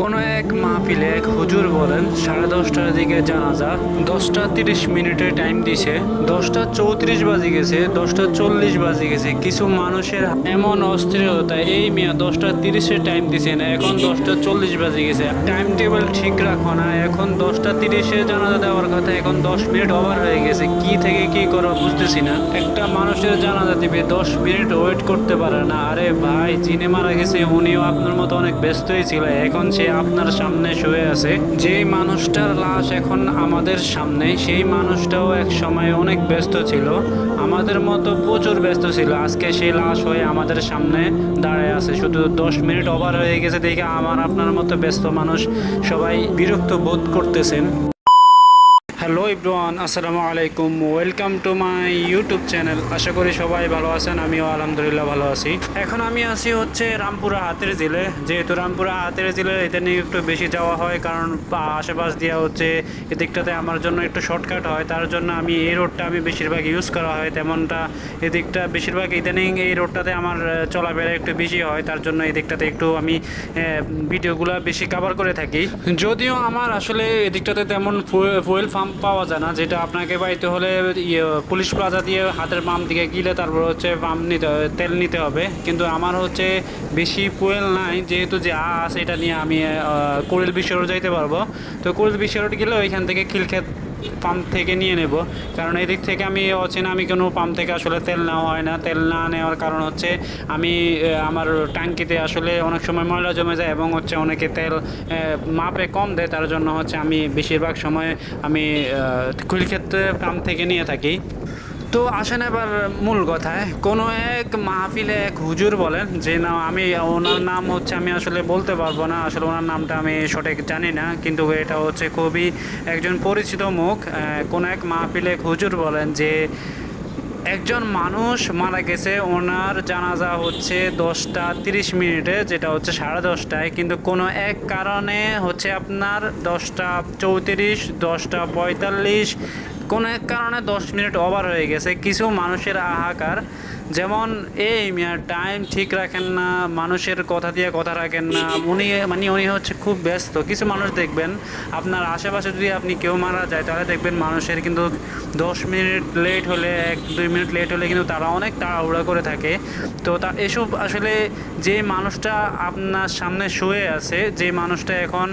কোনো এক মাহফিলে এক হুজুর বলেন, সাড়ে দশটার দিকে জানাজা, দশটা তিরিশ মিনিটে টাইম দিছে, দশটা চৌত্রিশ বাজে গেছে, দশটা চল্লিশ বাজে গেছে, কিছু মানুষের এমন অস্থিরতা, এই মিয়া দশটা তিরিশে টাইম দিছে না, এখন দশটা চল্লিশ বাজে গেছে। টাইম টেবিল ঠিক রাখো না, এখন দশটা তিরিশে জানাজা দেওয়ার কথা, এখন দশ মিনিট ওভার হয়ে গেছে, কি থেকে কি করো বুঝতেছি না। একটা মানুষের জানাজা দিবে, দশ মিনিট ওয়েট করতে পারে না। আরে ভাই, যিনি মারা গেছে, উনিও আপনার মতো অনেক ব্যস্তই ছিল, এখন সে আপনার সামনে শুয়ে আছে। যে মানুষটার লাশ এখন আমাদের সামনে সেই মানুষটাও এক সময় অনেক ব্যস্ত ছিল। আমাদের মতো প্রচুর ব্যস্ত ছিল। আজকে সেই লাশ হয়ে আমাদের সামনে দাঁড়ায় আছে। শুধু দশ মিনিট ওভার হয়ে গেছে দেখে আমার আপনার মতো ব্যস্ত মানুষ সবাই বিরক্ত বোধ করতেছেন। হ্যালো ইব্রুয়ান আসসালামু আলাইকুম। Welcome to my YouTube channel. আশা করি সবাই ভালো আছেন, আমিও আলহামদুলিল্লাহ ভালো আছি। এখন আমি আছি হচ্ছে রামপুরা হাতের জেলে যেহেতু রামপুরা হাতের জেলে এটা নিয়ে একটু বেশি যাওয়া হয়, কারণ আশেপাশ দিয়া হচ্ছে এদিকটাতে আমার জন্য একটু শর্টকাট হয়। তার জন্য আমি এই রোডটা আমি বেশিরভাগ ইউজ করা হয়, তেমনটা এদিকটা বেশিরভাগ ইদানিং এই রোডটাতে আমার চলাফেরা একটু বেশি হয়। তার জন্য এই দিকটাতে একটু আমি ভিডিওগুলো বেশি কভার করে থাকি। যদিও আমার আসলে এদিকটাতে তেমন ফুয়েল পাম্প পাওয়া যায় না যেটা আপনাকে পাইতে হলে ইয়ে, পুলিশ প্লাজা দিয়ে হাতের পাম্প দিকে গিলে তারপর হচ্ছে পাম্প নিতে হবে তেল নিতে হবে। কিন্তু আমার হচ্ছে বেশি পোয়েল নাই যেহেতু যে আছে এটা নিয়ে আমি কুড়িল বিশ্বরোড যাইতে পারব। তো কুড়িল বিশ্বরোড গেলে ওইখান থেকে খিলক্ষেত পাম্প থেকে নিয়ে নেব। কারণ এদিক থেকে আমি অচেনা, আমি কোনো পাম্প থেকে আসলে তেল নেওয়া হয় না। তেল না নেওয়ার কারণ হচ্ছে আমি আমার ট্যাঙ্কিতে আসলে অনেক সময় ময়লা জমে যায় এবং হচ্ছে অনেকে তেল মাপে কম দেয়। তার জন্য হচ্ছে আমি বেশিরভাগ সময় আমি ক্ষেত্রে পাম্প থেকে নিয়ে থাকি। তো আসেন এবার মূল কথায়। কোনো এক মাহফিলে এক হুজুর বলেন যে, না, আমি ওনার নাম হচ্ছে, আমি আসলে বলতে পারব না। আসলে ওনার নামটা আমি সঠিক জানি না। কিন্তু এটা হচ্ছে খুবই একজন পরিচিত মুখ। কোনো এক মাহফিলে এক হুজুর বলেন যে, একজন মানুষ মারা গেছে, ওনার জানাজা হচ্ছে দশটা তিরিশ মিনিটে, যেটা হচ্ছে সাড়ে দশটায়। কিন্তু কোনো এক কারণে হচ্ছে আপনার দশটা চৌত্রিশ, দশটা পঁয়তাল্লিশ কোনো এক কারণে দশ মিনিট ওভার হয়ে গেছে কিছু মানুষের হাহাকার যেমন, এই টাইম ঠিক রাখেন না, মানুষের কথা দিয়ে কথা রাখেন না। উনি মানে উনি হচ্ছে খুব ব্যস্ত। কিছু মানুষ দেখবেন, আপনার আশেপাশে যদি আপনি কেউ মারা যায়, তাহলে দেখবেন মানুষের কিন্তু দশ মিনিট লেট হলে, এক, দুই মিনিট লেট হলে কিন্তু তারা অনেক তাড়াহুড়া করে থাকে। তো তা, এসব আসলে যে মানুষটা আপনার সামনে শুয়ে আছে, যে মানুষটা এখন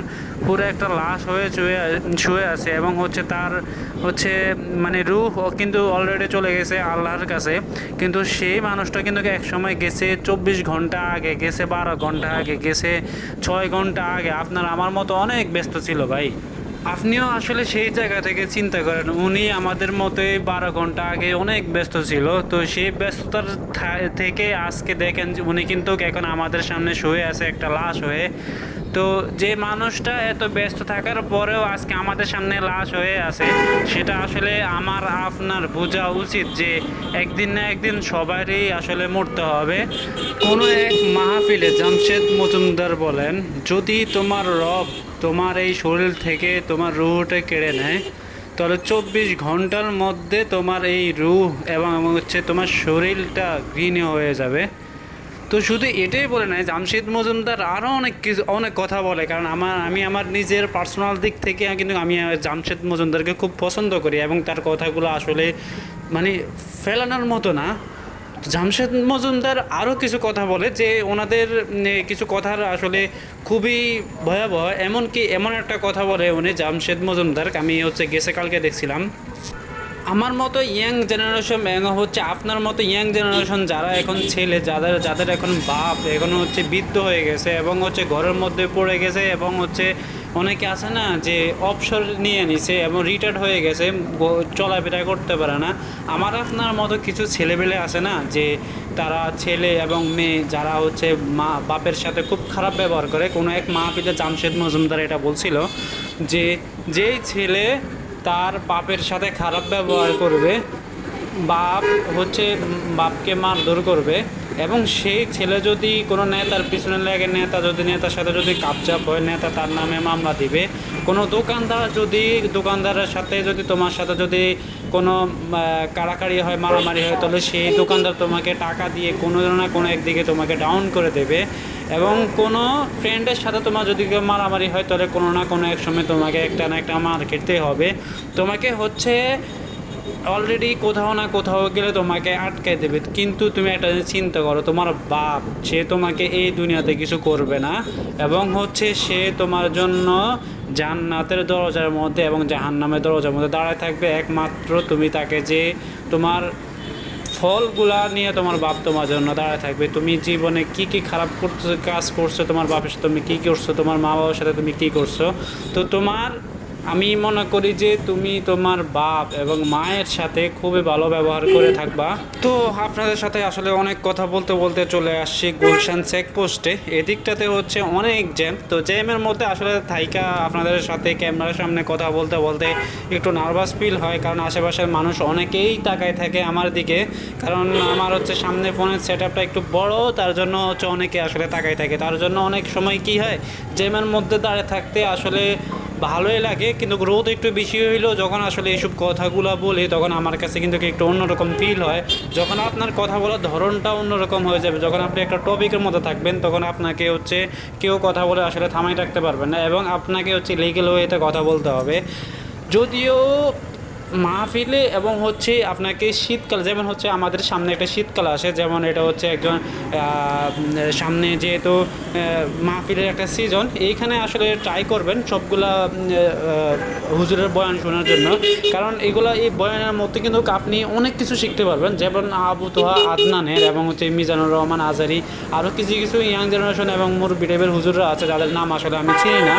পুরো একটা লাশ হয়ে শুয়ে শুয়ে আছে এবং হচ্ছে তার হচ্ছে মানে রুহ কিন্তু অলরেডি চলে গেছে আল্লাহর কাছে। কিন্তু সেই মানুষটা কিন্তু এক সময় গেছে চব্বিশ ঘণ্টা আগে, গেছে বারো ঘণ্টা আগে, গেছে ছয় ঘণ্টা আগে। আপনার আমার মতো অনেক ব্যস্ত ছিল ভাই। আপনিও আসলে সেই জায়গা থেকে চিন্তা করেন। উনি আমাদের মতোই বারো ঘণ্টা আগে অনেক ব্যস্ত ছিল। তো সেই ব্যস্ততার থেকে আজকে দেখেন যে উনি কিন্তু এখন আমাদের সামনে শুয়ে আছে একটা লাশ হয়ে। তো যে মানুষটা এত ব্যস্ত থাকার পরেও আজকে আমাদের সামনে লাশ হয়ে আছে, সেটা আসলে আমার, আপনার বোঝা উচিত যে একদিন না একদিন সবারই আসলে মরতে হবে। কোনো এক মাহফিলে জামশেদ মজুমদার বলেন, যদি তোমার রব তোমার এই শরীর থেকে তোমার রুহটা কেড়ে নেয়। তাহলে চব্বিশ ঘণ্টার মধ্যে তোমার এই রুহ এবং হচ্ছে তোমার শরীরটা ঘৃণ হয়ে যাবে। তো শুধু এটাই বলে নাই, জামশেদ মজুমদার আরও অনেক কিছু, অনেক কথা বলে। কারণ আমার, আমি আমার নিজের পার্সোনাল দিক থেকে কিন্তু আমি জামশেদ মজুমদারকে খুব পছন্দ করি এবং তার কথাগুলো আসলে মানে ফেলানোর মতো না। জামশেদ মজুমদার আরও কিছু কথা বলে যে ওনাদের কিছু কথার আসলে খুবই ভয়াবহ, এমনকি এমন একটা কথা বলে উনি জামশেদ মজুমদার আমি হচ্ছে গেছে কালকে দেখছিলাম। আমার মতো ইয়াং জেনারেশন হচ্ছে আপনার মতো ইয়াং জেনারেশন যারা এখন ছেলে, যাদের যাদের এখন বাপ, এখন হচ্ছে বৃদ্ধ হয়ে গেছে এবং হচ্ছে ঘরের মধ্যে পড়ে গেছে এবং হচ্ছে অনেকে আছে না যে অবসর নিয়ে নিছে এবং রিটায়ার্ড হয়ে গেছে চলাফেরা করতে পারে না। আমার আপনার মতো কিছু ছেলেবেলে আছে না যে তারা ছেলে এবং মেয়ে, যারা হচ্ছে মা, বাপের সাথে খুব খারাপ ব্যবহার করে। কোনো এক মা পিতা জামশেদ মজুমদার এটা বলছিল যে, যেই ছেলে তার বাপের সাথে খারাপ ব্যবহার করবে, বাপ হচ্ছে বাপকে মারধর করবে এবং সেই ছেলে যদি কোনো নেতার পিছনে লাগে, নেতা যদি, নেতার সাথে যদি কাপচাপ হয়, নেতা তার নামে মামলা দিবে। কোনো দোকানদার যদি, দোকানদারের সাথে যদি, তোমার সাথে যদি কোনো কাড়াকাড়ি হয়, মারামারি হয়, তাহলে সেই দোকানদার তোমাকে টাকা দিয়ে কোনো না কোনো একদিকে তোমাকে ডাউন করে দেবে। এবং কোনো ফ্রেন্ডের সাথে তোমার যদি কেউ মারামারি হয়, তাহলে কোনো না কোনো এক সময় তোমাকে একটা না একটা মার খেতে হবে। তোমাকে হচ্ছে অলরেডি কোথাও না কোথাও গেলে তোমাকে আটকে দেবে। কিন্তু তুমি একটা চিন্তা করো, তোমার বাপ, সে তোমাকে এই দুনিয়াতে কিছু করবে না এবং হচ্ছে সে তোমার জন্য জান্নাতের দরজার মধ্যে এবং জাহান্নামের দরজার মধ্যে দাঁড়ায় থাকবে। একমাত্র তুমি তাকে যে তোমার ফলগুলা নিয়ে তোমার বাপ তোমার জন্য দাঁড়ায় থাকবে। তুমি জীবনে কি কি খারাপ করছ কাজ করছ, তোমার বাপের সাথে তুমি কী করছ, তোমার মা বাবার সাথে তুমি কী করছ, তো তোমার আমি মনে করি যে তুমি তোমার বাপ এবং মায়ের সাথে খুবই ভালো ব্যবহার করে থাকবা। তো আপনাদের সাথে আসলে অনেক কথা বলতে বলতে চলে আসছি গুলশান চেক পোস্টে এদিকটাতে হচ্ছে অনেক জ্যাম। তো জ্যামের মধ্যে আসলে থাইকা আপনাদের সাথে ক্যামেরার সামনে কথা বলতে বলতে একটু নার্ভাস ফিল হয়, কারণ আশেপাশের মানুষ অনেকেই তাকায় থাকে আমার দিকে। কারণ আমার হচ্ছে সামনে ফোনের সেট আপটা একটু বড়, তার জন্য হচ্ছে অনেকে আসলে তাকায় থাকে। তার জন্য অনেক সময় কি হয়, জ্যামের মধ্যে দাঁড়িয়ে থাকতে আসলে ভালোই লাগে, কিন্তু রোদ একটু বেশি হইলেও যখন আসলে এইসব কথাগুলো বলি, তখন আমার কাছে কিন্তু একটু অন্যরকম ফিল হয়। যখন আপনার কথা বলার ধরনটা অন্যরকম হয়ে যাবে, যখন আপনি একটা টপিকের মধ্যে থাকবেন, তখন আপনাকে হচ্ছে কেউ কথা বলে আসলে থামাই রাখতে পারবেন না, এবং আপনাকে হচ্ছে লিগেল ওয়েতে কথা বলতে হবে। যদিও মাহফিলে এবং হচ্ছে আপনাকে শীতকাল, যেমন হচ্ছে আমাদের সামনে একটা শীতকাল আসে, যেমন এটা হচ্ছে একজন সামনে যেহেতু মাহফিলের একটা সিজন এইখানে আসলে ট্রাই করবেন সবগুলা হুজুরের বয়ান শোনার জন্য। কারণ এগুলা এই বয়ানের মধ্যে কিন্তু আপনি অনেক কিছু শিখতে পারবেন, যেমন আবু তোহা, আদনানের এবং হচ্ছে মিজানুর রহমান আজারি আরও কিছু কিছু ইয়াং জেনারেশন এবং মুরব্বী টাইপের হুজুররা আছে, যাদের নাম আসলে আমি চিনি না।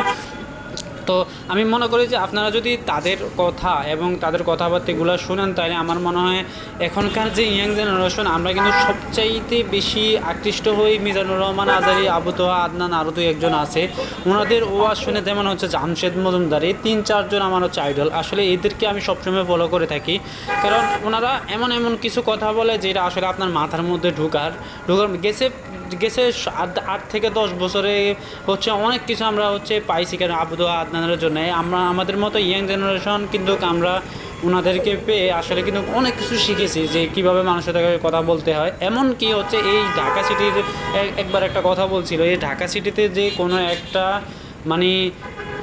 তো আমি মনে করি যে আপনারা যদি তাদের কথা এবং তাদের কথাবার্তাগুলো শোনেন, তাহলে আমার মনে হয় এখনকার যে ইয়াং জেনারেশন, আমরা কিন্তু সবচাইতে বেশি আকৃষ্ট হই মিজানুর রহমান, আজারি, আবু তোহা, আদনান আরও দুই একজন আছে। ওনাদের ওয়াজ শুনে যেমন হচ্ছে জামশেদ মজুমদার, এই তিন, চারজন আমার হচ্ছে আইডল আসলে এদেরকে আমি সবসময় ফলো করে থাকি। কারণ ওনারা এমন এমন কিছু কথা বলে যেটা আসলে আপনার মাথার মধ্যে ঢুকার ঢুকার গেছে গেছে আট থেকে দশ বছরে হচ্ছে অনেক কিছু আমরা হচ্ছে পাইছি কেন আবুদ আদনানের জন্য। আমরা, আমাদের মতো ইয়াং জেনারেশন কিন্তু আমরা ওনাদেরকে পেয়ে আসলে কিন্তু অনেক কিছু শিখেছি যে কীভাবে মানুষের সাথে কথা বলতে হয়। এমন কি হচ্ছে এই ঢাকা সিটির এক- একবার একটা কথা বলছিল, এই ঢাকা সিটিতে যে কোনো একটা মানে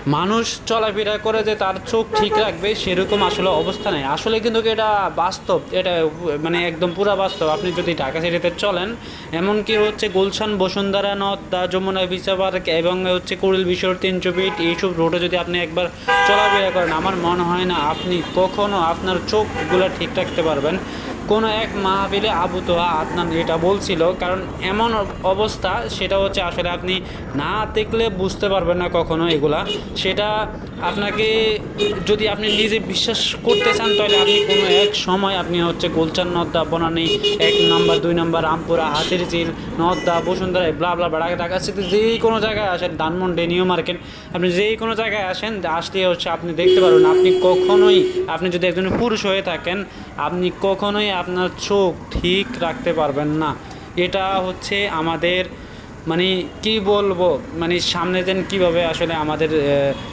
মানুষ চলাফেরা করে যে তার চোখ ঠিক রাখবে, সেরকম আসলে অবস্থা নেই। আসলে কিন্তু এটা বাস্তব? এটা মানে একদম পুরা বাস্তব। আপনি যদি ঢাকা সিটিতে চলেন এমনকি হচ্ছে গুলশান, বসুন্ধরা নদ, দা যমুনা বিচা পার্ক এবং হচ্ছে কুড়িল, বিশর তিনচুপিট এইসব রোডে যদি আপনি একবার চলাফেরা করেন, আমার মনে হয় না আপনি কখনও আপনার চোখগুলো ঠিক রাখতে পারবেন। কোনো এক মাহফিলে আবু তোহা আদনান এটা বলছিল, কারণ এমন অবস্থা, সেটা হচ্ছে আসলে আপনি না দেখলে বুঝতে পারবেন না কখনো এগুলা। সেটা আপনাকে যদি আপনি নিজে বিশ্বাস করতে চান, তাহলে আপনি কোনো এক সময় আপনি হচ্ছে গোলচান নদ্দা, বনানি, এক নাম্বার, দুই নাম্বার, রামপুরা, হাতির চিল নদ্দা, বসুন্ধরা ব্লা ব্লা বেড়া ঢাকা সিটি যেই কোনো জায়গায় আসেন, ধানমন্ডি, নিউ মার্কেট, আপনি যেই কোনো জায়গায় আসেন, আসলে হচ্ছে আপনি দেখতে পারবেন, আপনি কখনোই, আপনি যদি একজন পুরুষ হয়ে থাকেন, আপনি কখনোই আপনার চোখ ঠিক রাখতে পারবেন না। এটা হচ্ছে আমাদের মানে কি বলব? মানে সামনে দিন কীভাবে আসলে আমাদের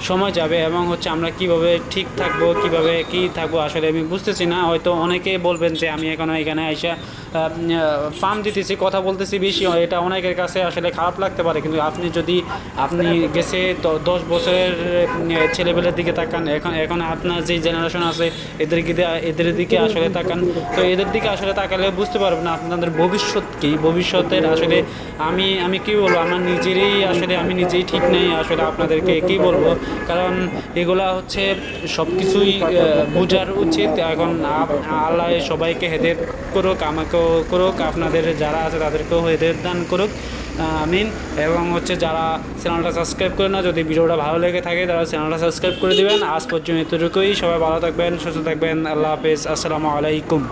সময় যাবে এবং হচ্ছে আমরা কীভাবে ঠিক থাকব, কীভাবে কি থাকব আসলে আমি বুঝতেছি না। হয়তো অনেকে বলবেন যে আমি এখনও এখানে আইসা পাম দিতেছি, কথা বলতেছি বেশি, এটা অনেকের কাছে আসলে খারাপ লাগতে পারে। কিন্তু আপনি যদি, আপনি গেছে দশ বছরের ছেলেবেলের দিকে তাকান, এখন এখন আপনার যে জেনারেশন আছে, এদের এদের দিকে আসলে তাকান। তো এদের দিকে আসলে তাকালে বুঝতে পারবেন আপনাদের ভবিষ্যৎ কি? ভবিষ্যতের আসলে আমি আমি কি বলব, আমার নিজেরই আসলে আমি নিজেই ঠিক নেই আসলে আপনাদেরকে কি বলব। কারণ এগুলা হচ্ছে সব কিছুই বোঝার উচিত। এখন আল্লাহ সবাইকে হেদের করুক, আমাকেও করুক, আপনাদের যারা আছে তাদেরকেও হেদের দান করুক। আমিন। এবং হচ্ছে যারা চ্যানেলটা সাবস্ক্রাইব করে না, যদি ভিডিওটা ভালো লেগে থাকে তারা চ্যানেলটা সাবস্ক্রাইব করে দেবেন। আজ পর্যন্ত এতটুকুই। সবাই ভালো থাকবেন, সুস্থ থাকবেন। আল্লাহ হাফেজ। আসসালামু আলাইকুম।